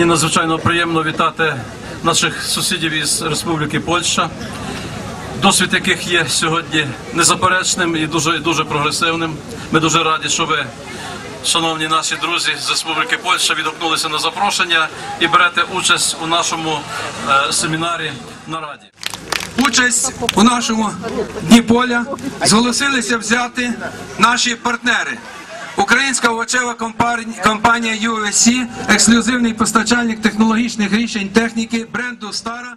Мені надзвичайно приємно вітати наших сусідів із Республіки Польща, досвід яких є сьогодні незаперечним і дуже дуже прогресивним. Ми дуже раді, що ви, шановні наші друзі з Республіки Польща, відгукнулися на запрошення і берете участь у нашому е, семінарі на раді. Участь у нашому дні поля зголосилися взяти наші партнери. Українська овочева компанія USC, ексклюзивний постачальник технологічних рішень техніки бренду Стара.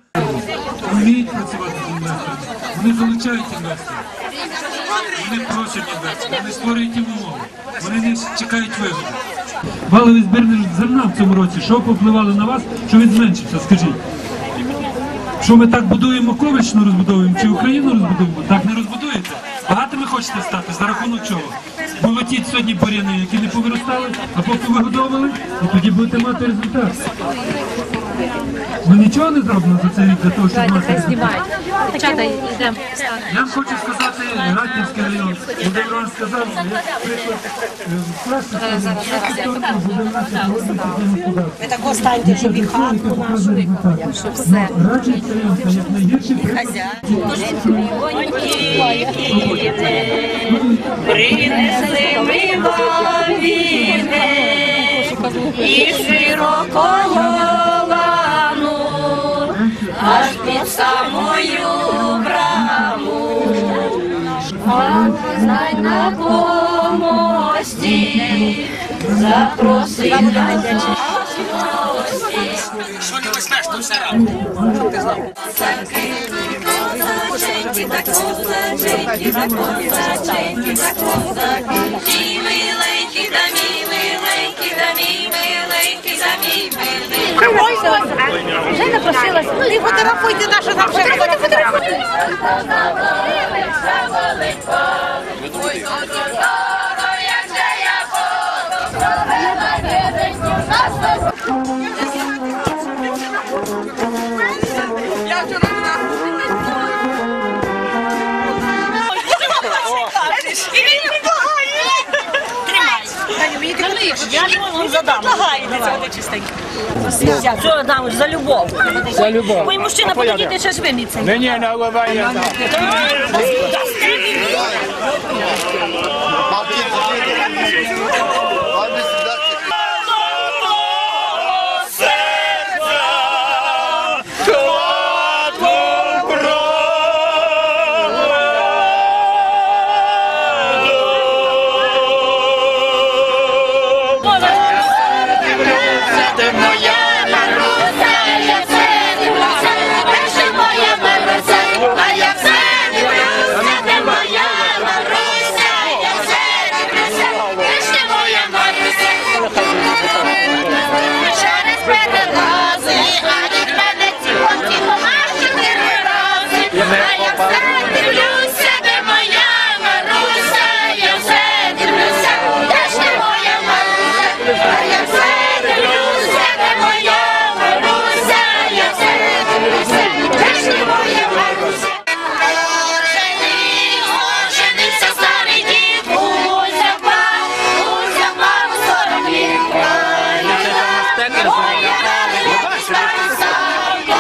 вміють працювати з інвесторами, вони залучають інвесторів, вони просять інвесторів, вони створюють їм умови, вони не чекають вигоди. Валовий збір зерна в цьому році, що повпливало на вас, що він зменшився, скажіть? Що ми так будуємо ковичну розбудовуємо чи Україну розбудовуємо? Так не розбудуєте. Багатими хочете стати, за рахунок чого? Молотіть сьогодні буряни, які не повиростали, а поки вигодовували, і тоді будете мати результат. Ми нічого не зробимо за цей рік для того, щоб мати результат. Дівчата, йдемо. Я вам хочу сказати, Ратнівський район, Володимир Іванович сказав, приклад е, класики, Ви так останьте собі хатку нашу. все. Радчинський район це як найгірший приклад. Принесли ми вам і широкого лану, аж під самою браму. А знай на помості, запросив на гості. Козаченьки, Вже напросилася. І фотографуйте нашу там ще роботу, фотографуйте. Я. Що дам за любов? За любов. Мій мужчина, подивіться, ще ж виниться. Мені наливає так. Через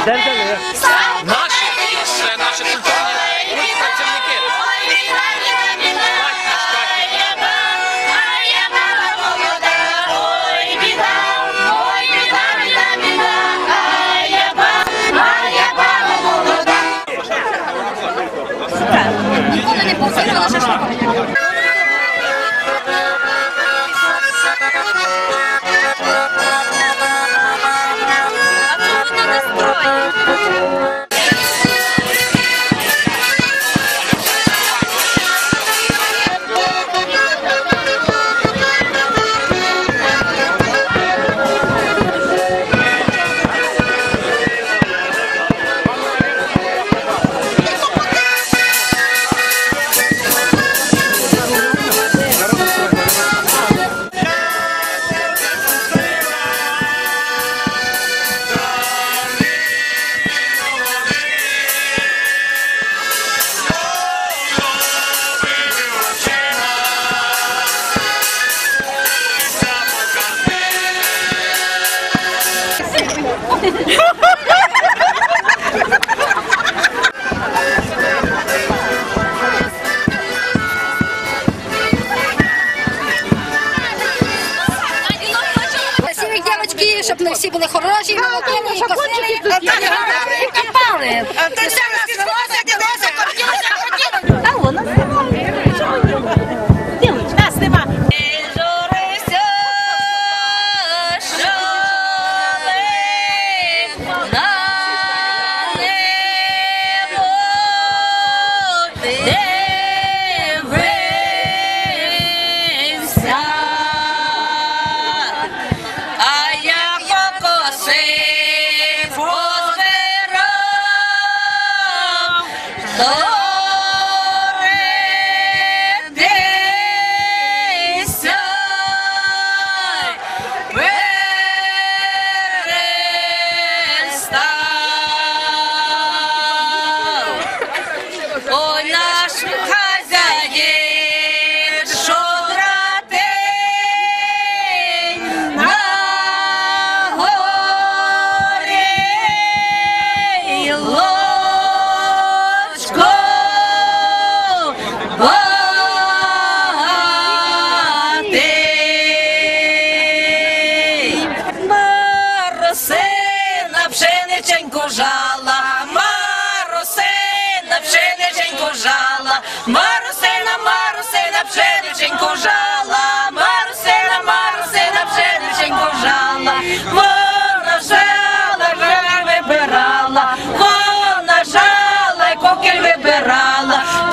Наші Щоб ми всі були хороші, молоді, і косі. жала, марусина, марусина, пшениченьку жала, марусина, марусина, пшениченьку жала, вона жала, жаль вибирала, вона жала, кокіль вибирала.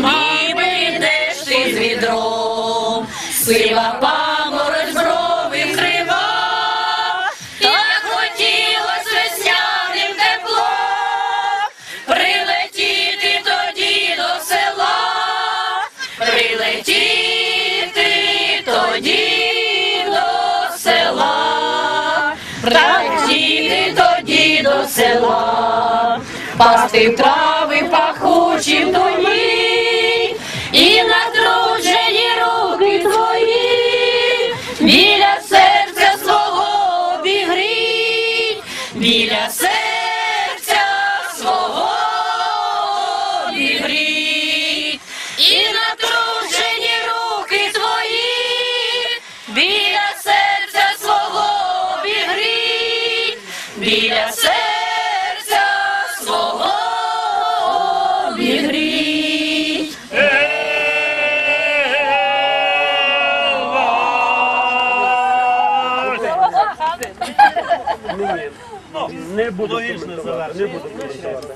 мами, йдеш ти з відром, сива паморозь брови вкрива, так хотілось весняним теплом, прилетіти тоді до села, прилетіти тоді до села, прилетіти тоді до села, пасти трави пахучі в дуні, і натруджені руки твої, біля серця свого обігріть, біля серця свого обігріть, і натруджені руки твої, біля серця свого обігріть, біля серця Не буду коментувати, не буду коментувати.